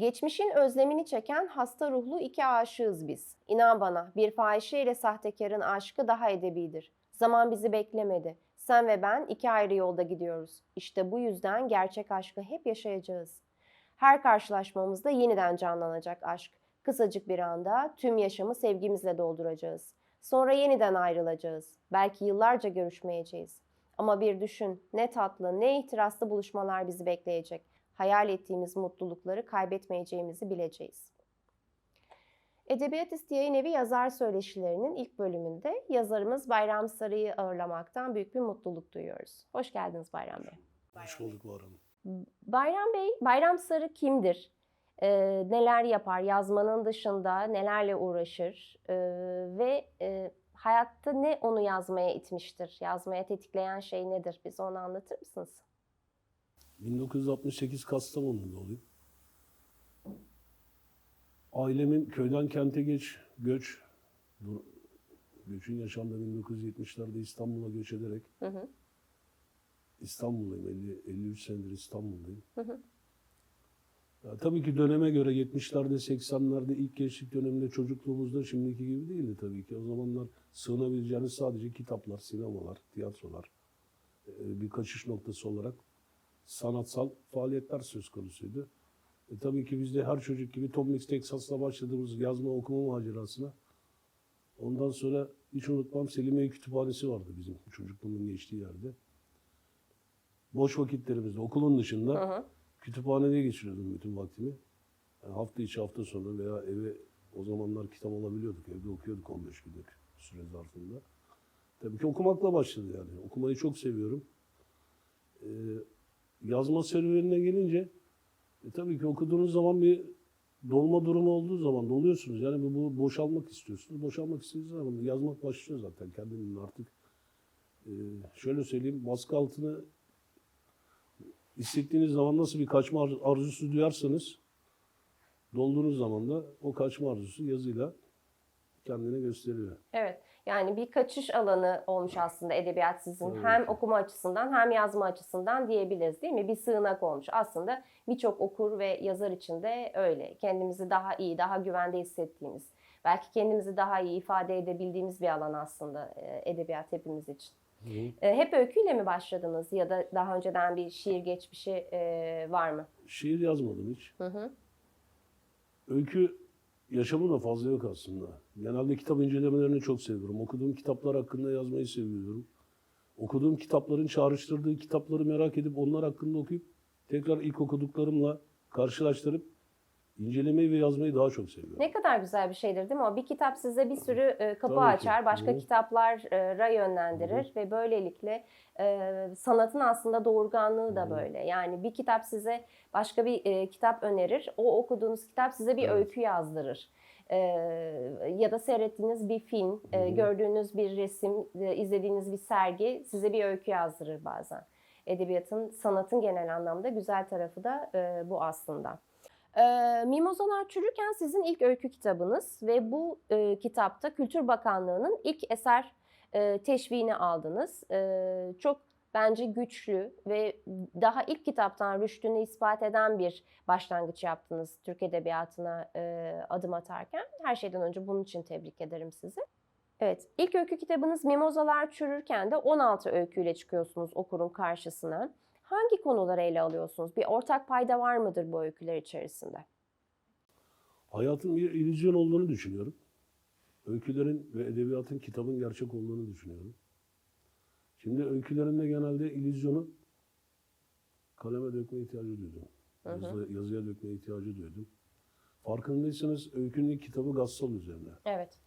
Geçmişin özlemini çeken hasta ruhlu iki aşığız biz. İnan bana bir fahişe ile sahtekarın aşkı daha edebidir. Zaman bizi beklemedi. Sen ve ben iki ayrı yolda gidiyoruz. İşte bu yüzden gerçek aşkı hep yaşayacağız. Her karşılaşmamızda yeniden canlanacak aşk. Kısacık bir anda tüm yaşamı sevgimizle dolduracağız. Sonra yeniden ayrılacağız. Belki yıllarca görüşmeyeceğiz. Ama bir düşün, ne tatlı, ne ihtiraslı buluşmalar bizi bekleyecek. Hayal ettiğimiz mutlulukları kaybetmeyeceğimizi bileceğiz. Edebiyat İsteyen Evi yazar söyleşilerinin ilk bölümünde yazarımız Bayram Sarı'yı ağırlamaktan büyük bir mutluluk duyuyoruz. Hoş geldiniz Bayram Bey. Hoş bulduk Bahar Hanım. Bayram Bey, Bayram Sarı kimdir? Ee, neler yapar? Yazmanın dışında nelerle uğraşır? Ee, ve e, hayatta ne onu yazmaya itmiştir? Yazmaya tetikleyen şey nedir? Bize onu anlatır mısınız? 1968 Kastamonu'da olayım. Ailemin köyden kente geç, göç, göçün yaşandığı 1970'lerde İstanbul'a göç ederek Hı hı. İstanbul'dayım. 50, 53 senedir İstanbul'dayım. Hı hı. Ya, tabii ki döneme göre 70'lerde 80'lerde ilk gençlik döneminde çocukluğumuzda şimdiki gibi değildi tabii ki. O zamanlar sığınabileceğiniz sadece kitaplar, sinemalar, tiyatrolar bir kaçış noktası olarak sanatsal faaliyetler söz konusuydu. E, tabii ki biz de her çocuk gibi Tom Mix Texas'la başladığımız yazma okuma macerasına ondan sonra hiç unutmam Selimiye Kütüphanesi vardı bizim çocukluğumun geçtiği yerde. Boş vakitlerimizde okulun dışında Hı hı. kütüphanede geçiriyordum bütün vaktimi. Yani hafta içi hafta sonu veya eve o zamanlar kitap alabiliyorduk. Evde okuyorduk 15 günlük süre zarfında. Tabii ki okumakla başladı yani. Okumayı çok seviyorum. Ee, yazma serüvenine gelince e, tabii ki okuduğunuz zaman bir dolma durumu olduğu zaman doluyorsunuz. Yani bu, boşalmak istiyorsunuz. Boşalmak istediğiniz zaman yazmak başlıyor zaten kendinin artık. Ee, şöyle söyleyeyim baskı altını hissettiğiniz zaman nasıl bir kaçma arzu- arzusu duyarsanız dolduğunuz zaman da o kaçma arzusu yazıyla kendini gösteriyor. Evet. Yani bir kaçış alanı olmuş aslında edebiyat sizin Tabii hem okuma açısından hem yazma açısından diyebiliriz değil mi? Bir sığınak olmuş. Aslında birçok okur ve yazar için de öyle. Kendimizi daha iyi, daha güvende hissettiğimiz, belki kendimizi daha iyi ifade edebildiğimiz bir alan aslında e, edebiyat hepimiz için. E, Hep öyküyle mi başladınız ya da daha önceden bir şiir geçmişi e, var mı? Şiir yazmadım hiç. Hı hı. Öykü yaşamı da fazla yok aslında. Genelde kitap incelemelerini çok seviyorum. Okuduğum kitaplar hakkında yazmayı seviyorum. Okuduğum kitapların çağrıştırdığı kitapları merak edip onlar hakkında okuyup tekrar ilk okuduklarımla karşılaştırıp incelemeyi ve yazmayı daha çok seviyorum. Ne kadar güzel bir şeydir değil mi? O bir kitap size bir sürü e, kapı Tabii ki. açar, başka Hı. kitaplara yönlendirir ve böylelikle e, sanatın aslında doğurganlığı da Hı. böyle. Yani bir kitap size başka bir e, kitap önerir, o okuduğunuz kitap size bir Evet. öykü yazdırır. E, ya da seyrettiğiniz bir film, e, Hı. gördüğünüz bir resim, e, izlediğiniz bir sergi size bir öykü yazdırır bazen. Edebiyatın, sanatın genel anlamda güzel tarafı da e, bu aslında. Ee, Mimozalar Çürürken sizin ilk öykü kitabınız ve bu e, kitapta Kültür Bakanlığı'nın ilk eser e, teşviğini aldınız. E, çok bence güçlü ve daha ilk kitaptan rüştünü ispat eden bir başlangıç yaptınız Türk Edebiyatı'na e, adım atarken. Her şeyden önce bunun için tebrik ederim sizi. Evet, ilk öykü kitabınız Mimozalar Çürürken de 16 öyküyle çıkıyorsunuz okurun karşısına. Hangi konuları ele alıyorsunuz? Bir ortak payda var mıdır bu öyküler içerisinde? Hayatın bir illüzyon olduğunu düşünüyorum. Öykülerin ve edebiyatın kitabın gerçek olduğunu düşünüyorum. Şimdi öykülerimde genelde illüzyonu kaleme dökme ihtiyacı duydum. Yazı- yazıya dökme ihtiyacı duydum. Farkındaysanız öykünün kitabı Gassal üzerine. Evet.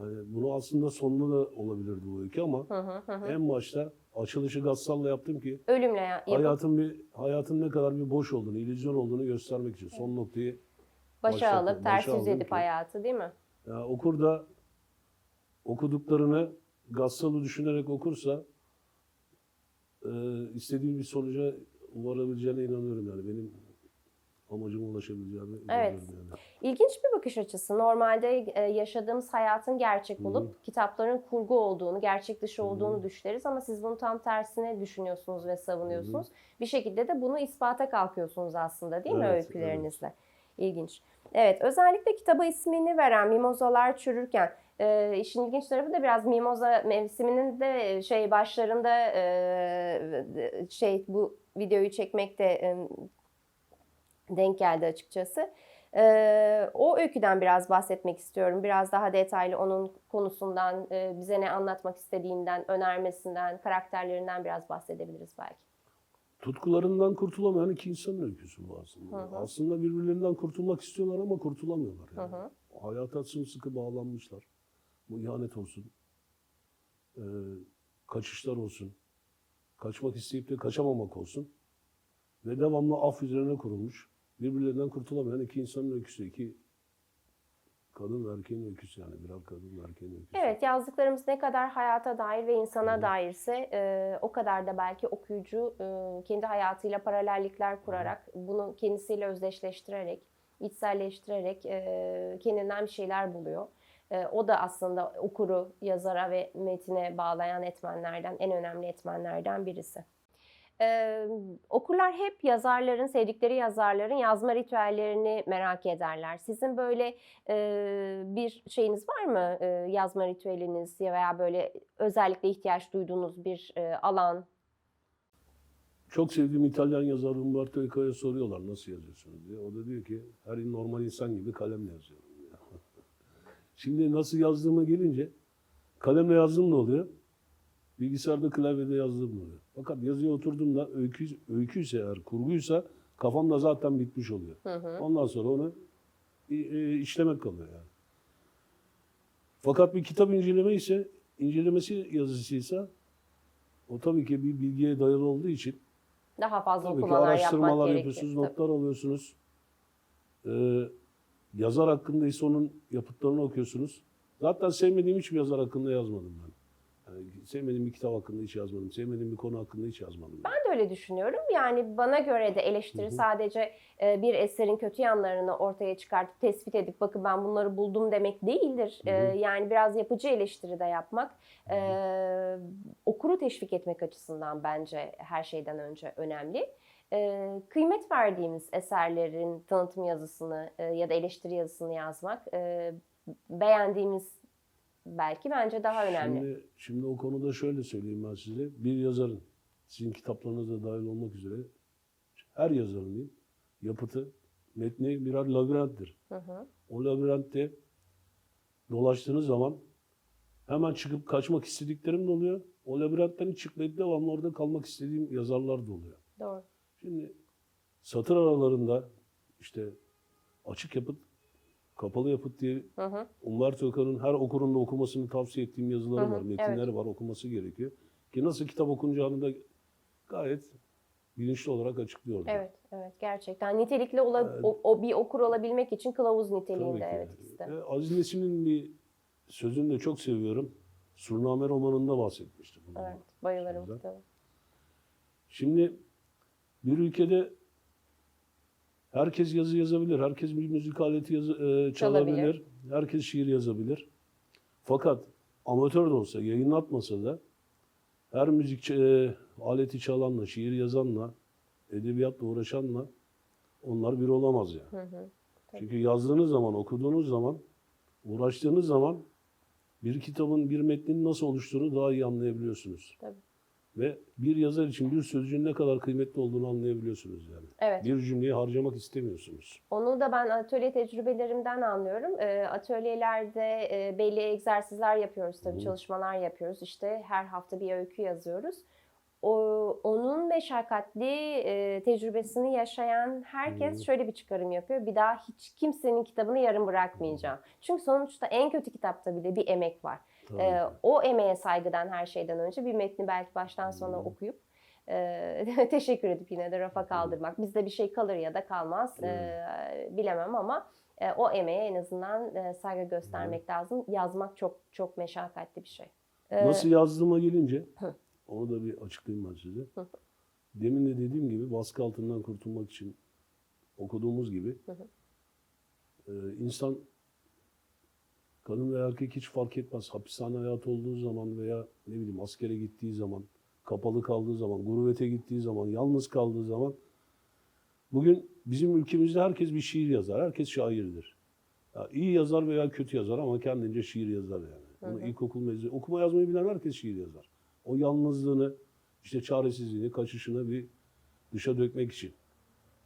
Yani bunu aslında sonunda da olabilirdi bu öykü ama Hı hı hı en başta açılışı Gassal'la yaptım ki Ölümle ya- yapıp hayatın bir hayatın ne kadar bir boş olduğunu, illüzyon olduğunu göstermek için son noktayı başa başa- alıp ters başa yüz aldım edip ki- hayatı değil mi? Ya okur da okuduklarını Gassal'ı düşünerek okursa e, istediğim bir sonuca varabileceğine inanıyorum yani. Benim amacıma ulaşabileceğine Evet. yani. İlginç bir bakış açısı. Normalde e, yaşadığımız hayatın gerçek olup kitapların kurgu olduğunu, gerçek dışı olduğunu düşüneriz ama siz bunu tam tersine düşünüyorsunuz ve savunuyorsunuz. Bir şekilde de bunu ispata kalkıyorsunuz aslında değil mi Evet, öykülerinizle? İlginç. Evet, özellikle kitaba ismini veren Mimozalar Çürürken, e, işin ilginç tarafı da biraz mimoza mevsiminin de şey başlarında e, şey bu videoyu çekmekte e, denk geldi açıkçası. E, o öyküden biraz bahsetmek istiyorum. Biraz daha detaylı onun konusundan, e, bize ne anlatmak istediğinden, önermesinden, karakterlerinden biraz bahsedebiliriz belki. Tutkularından kurtulamayan iki insanın öyküsü bu aslında. Hı hı. Aslında birbirlerinden kurtulmak istiyorlar ama kurtulamıyorlar. Yani. Hı hı. Hayata sımsıkı bağlanmışlar. Bu ihanet olsun, e, kaçışlar olsun, kaçmak isteyip de kaçamamak olsun ve devamlı af üzerine kurulmuş, birbirlerinden kurtulamayan iki insanın öyküsü, iki kadın ve erkeğin öyküsü yani birer kadın ve erkeğin öyküsü. Evet, yazdıklarımız ne kadar hayata dair ve insana Hı. dairse e, o kadar da belki okuyucu e, kendi hayatıyla paralellikler kurarak, bunu kendisiyle özdeşleştirerek, içselleştirerek e, kendinden bir şeyler buluyor. E, o da aslında okuru yazara ve metine bağlayan etmenlerden, en önemli etmenlerden birisi. Ee, okurlar hep yazarların, sevdikleri yazarların yazma ritüellerini merak ederler. Sizin böyle e, bir şeyiniz var mı? E, yazma ritüeliniz ya veya böyle özellikle ihtiyaç duyduğunuz bir e, alan? Çok sevdiğim İtalyan yazar Umberto Eco'ya soruyorlar nasıl yazıyorsunuz diye. O da diyor ki her normal insan gibi kalemle yazıyorum. Şimdi nasıl yazdığıma gelince kalemle yazdığım da oluyor. Bilgisayarda klavyede yazdığım da oluyor. Fakat yazıya oturduğumda öykü, öyküyse eğer kurguysa kafamda zaten bitmiş oluyor. Hı hı. Ondan sonra onu e, işlemek kalıyor yani. Fakat bir kitap inceleme ise incelemesi yazısıysa o tabii ki bir bilgiye dayalı olduğu için Daha fazla Tabii okumalar yapmak araştırmalar yapıyorsunuz, Tabii. notlar alıyorsunuz. Ee, yazar hakkında ise onun yapıtlarını okuyorsunuz. Zaten sevmediğim hiçbir yazar hakkında yazmadım ben. Yani sevmediğim bir kitap hakkında hiç yazmadım. Sevmediğim bir konu hakkında hiç yazmadım. Ben de öyle düşünüyorum. Yani bana göre de eleştiri Hı hı. sadece e, bir eserin kötü yanlarını ortaya çıkartıp tespit edip bakın ben bunları buldum demek değildir. Hı hı. E, yani biraz yapıcı eleştiri de yapmak, Hı hı. e, okuru teşvik etmek açısından bence her şeyden önce önemli. E, kıymet verdiğimiz eserlerin tanıtım yazısını e, ya da eleştiri yazısını yazmak, e, beğendiğimiz belki bence daha önemli. Şimdi, şimdi o konuda şöyle söyleyeyim ben size. Bir yazarın, sizin kitaplarınıza dahil olmak üzere her yazarın diyeyim, yapıtı, metni birer labirenttir. Hı hı. O labirentte dolaştığınız zaman hemen çıkıp kaçmak istediklerim de oluyor. O labirentten çıkmayıp devamlı orada kalmak istediğim yazarlar da oluyor. Doğru. Şimdi satır aralarında işte açık yapıt, kapalı yapıt diye Hı hı. Umberto Eco'nun her okurun da okumasını tavsiye ettiğim yazıları Hı hı, var, metinleri var, okuması gerekiyor. Ki nasıl kitap okunacağını da gayet bilinçli olarak açıklıyor. Evet, evet gerçekten nitelikli ola, o, o bir okur olabilmek için kılavuz niteliğinde evet de. Ve Aziz Nesin'in bir sözünü de çok seviyorum. Surname romanında bahsetmiştim. bundan. Evet, bayılırım. Şimdi bir ülkede herkes yazı yazabilir, herkes bir müzik aleti yazı, e, çalabilir, Çalabilir. herkes şiir yazabilir. Fakat amatör de olsa, yayınlatmasa da her müzik e, aleti çalanla, şiir yazanla, edebiyatla uğraşanla onlar bir olamaz yani. Hı hı. Tabii. Çünkü yazdığınız zaman, okuduğunuz zaman, uğraştığınız zaman bir kitabın, bir metnin nasıl oluştuğunu daha iyi anlayabiliyorsunuz. Tabii. Ve bir yazar için bir sözcüğün ne kadar kıymetli olduğunu anlayabiliyorsunuz yani. Evet. Bir cümleyi harcamak istemiyorsunuz. Onu da ben atölye tecrübelerimden anlıyorum. E, atölyelerde e, belli egzersizler yapıyoruz tabii, Hı. çalışmalar yapıyoruz. İşte her hafta bir öykü yazıyoruz. O, onun meşakkatli e, tecrübesini yaşayan herkes Hı. şöyle bir çıkarım yapıyor. Bir daha hiç kimsenin kitabını yarım bırakmayacağım. Çünkü sonuçta en kötü kitapta bile bir emek var. Ki. o emeğe saygıdan her şeyden önce bir metni belki baştan sona Hı. okuyup e, teşekkür edip yine de rafa kaldırmak. Bizde bir şey kalır ya da kalmaz e, bilemem ama e, o emeğe en azından e, saygı göstermek lazım. Yazmak çok çok meşakkatli bir şey. Ee, Nasıl yazdığıma gelince, onu da bir açıklayayım ben size. Demin de dediğim gibi baskı altından kurtulmak için okuduğumuz gibi e, insan kadın ve erkek hiç fark etmez. Hapishane hayatı olduğu zaman veya ne bileyim askere gittiği zaman, kapalı kaldığı zaman, gurbete gittiği zaman, yalnız kaldığı zaman Bugün bizim ülkemizde herkes bir şiir yazar. Herkes şairdir. Ya iyi yazar veya kötü yazar ama kendince şiir yazar yani. Bunu ilkokul mezunu, okuma yazmayı bilen herkes şiir yazar. O yalnızlığını, işte çaresizliğini, kaçışını bir dışa dökmek için.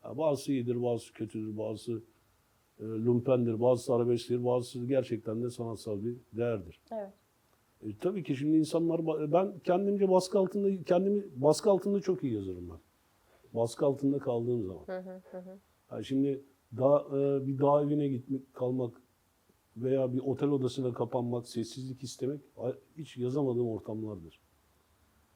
Ya bazısı iyidir, bazısı kötüdür, bazısı lumpendir, bazısı arabesktir, bazısı gerçekten de sanatsal bir değerdir. Evet. E, tabii ki şimdi insanlar, ben kendimce baskı altında, kendimi baskı altında çok iyi yazarım ben. Baskı altında kaldığım zaman. Hı hı hı. Yani şimdi dağ, e, bir dağ evine gitmek, kalmak veya bir otel odasına kapanmak, sessizlik istemek hiç yazamadığım ortamlardır.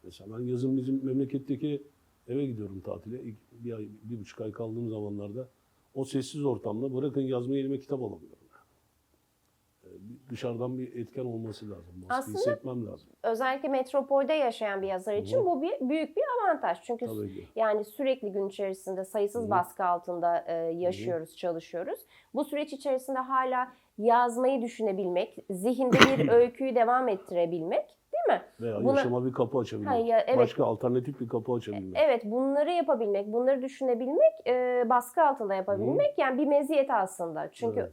Mesela ben yazın bizim memleketteki eve gidiyorum tatile. İlk bir ay, bir buçuk ay kaldığım zamanlarda o sessiz ortamda bırakın yazmayı elime kitap alamıyorum. Yani. E, bir- Dışarıdan bir etken olması lazım. Baskı Aslında- hissetmem lazım. Özellikle metropolde yaşayan bir yazar için Hı hı. bu bir büyük bir avantaj. Çünkü yani sürekli gün içerisinde sayısız Hı hı. baskı altında e, yaşıyoruz, çalışıyoruz. Bu süreç içerisinde hala yazmayı düşünebilmek, zihinde bir öyküyü devam ettirebilmek, mi? Veya Buna- yaşama bir kapı açabilmek. Ha, ya- evet. Başka alternatif bir kapı açabilmek. Evet, bunları yapabilmek, bunları düşünebilmek, e, baskı altında yapabilmek yani bir meziyet aslında. Çünkü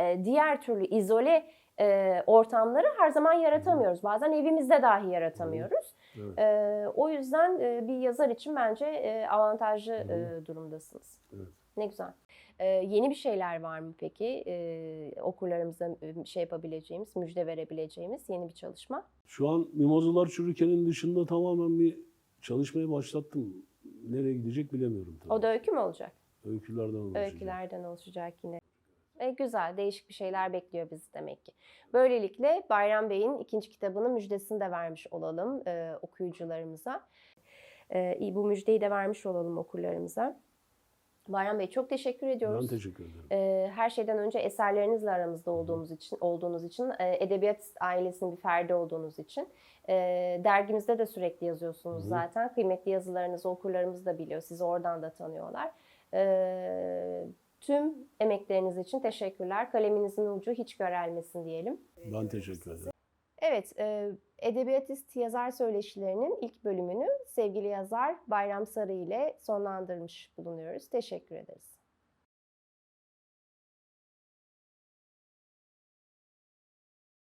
e, diğer türlü izole e, ortamları her zaman yaratamıyoruz. Bazen evimizde dahi yaratamıyoruz. Evet. E, o yüzden e, bir yazar için bence e, avantajlı Hı hı. e, durumdasınız. Evet. Ne güzel. E, yeni bir şeyler var mı peki? E, okurlarımıza şey yapabileceğimiz, müjde verebileceğimiz yeni bir çalışma? Şu an Mimozalar Çürüken'in dışında tamamen bir çalışmaya başlattım. Nereye gidecek bilemiyorum tabii. O da öykü mü olacak? Öykülerden oluşacak. Öykülerden oluşacak yine. E, güzel, değişik bir şeyler bekliyor bizi demek ki. Böylelikle Bayram Bey'in ikinci kitabının müjdesini de vermiş olalım e, okuyucularımıza. E, bu müjdeyi de vermiş olalım okurlarımıza. Bayram Bey çok teşekkür ediyoruz. Ben teşekkür ederim. E, her şeyden önce eserlerinizle aramızda olduğumuz için, olduğunuz için, e, edebiyat ailesinin bir ferdi olduğunuz için, e, dergimizde de sürekli yazıyorsunuz Hı hı. zaten. Kıymetli yazılarınızı okurlarımız da biliyor, sizi oradan da tanıyorlar. E, tüm emekleriniz için teşekkürler. Kaleminizin ucu hiç körelmesin diyelim. Ben teşekkür ederim. Evet, e, Edebiyatist Yazar Söyleşilerinin ilk bölümünü sevgili yazar Bayram Sarı ile sonlandırmış bulunuyoruz. Teşekkür ederiz.